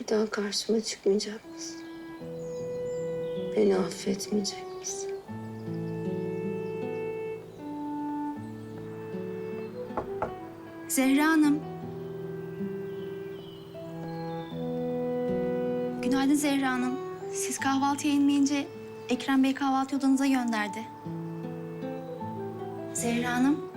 Bir daha karşıma çıkmayacak mısın? Beni affetmeyecek misin? Zehra Hanım. Günaydın Zehra Hanım. Siz kahvaltıya inmeyince Ekrem Bey kahvaltı odanıza gönderdi. Zehra Hanım.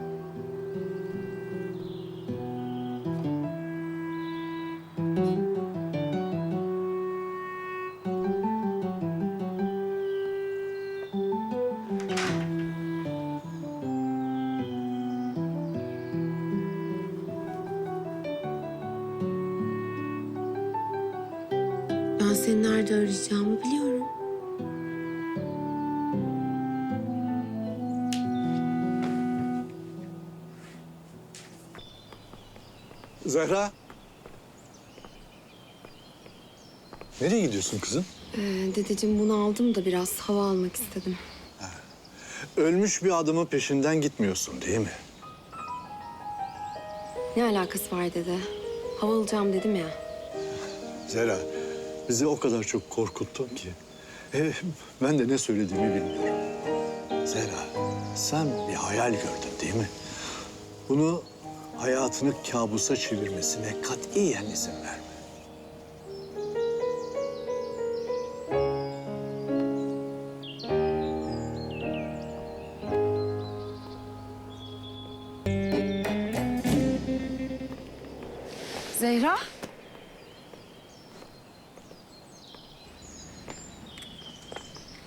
Ben seni nerede arayacağımı biliyorum. Zehra. Nereye gidiyorsun kızım? Ee, dedeciğim bunu aldım da biraz hava almak istedim. Ölmüş bir adamın peşinden gitmiyorsun değil mi? Ne alakası var dede? Hava alacağım dedim ya. Zehra, bizi o kadar çok korkuttun ki. E, ben de ne söylediğimi bilmiyorum. Zehra, sen bir hayal gördün değil mi? Bunu hayatını kabusa çevirmesine katiyen izin verme. Zehra?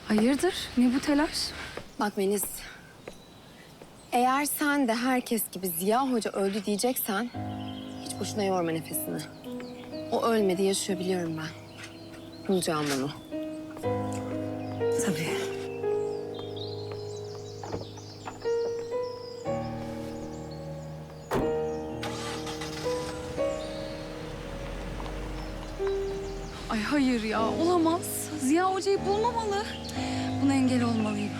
Hayırdır? Ne bu telaş? Bak Melis. Eğer sen de herkes gibi Ziya Hoca öldü diyeceksen... ...hiç boşuna yorma nefesini. O ölmedi, yaşıyor biliyorum ben. Bulacağım onu. Tabii. Ay hayır ya olamaz. Ziya Hoca'yı bulmamalı. Buna engel olmalıyım.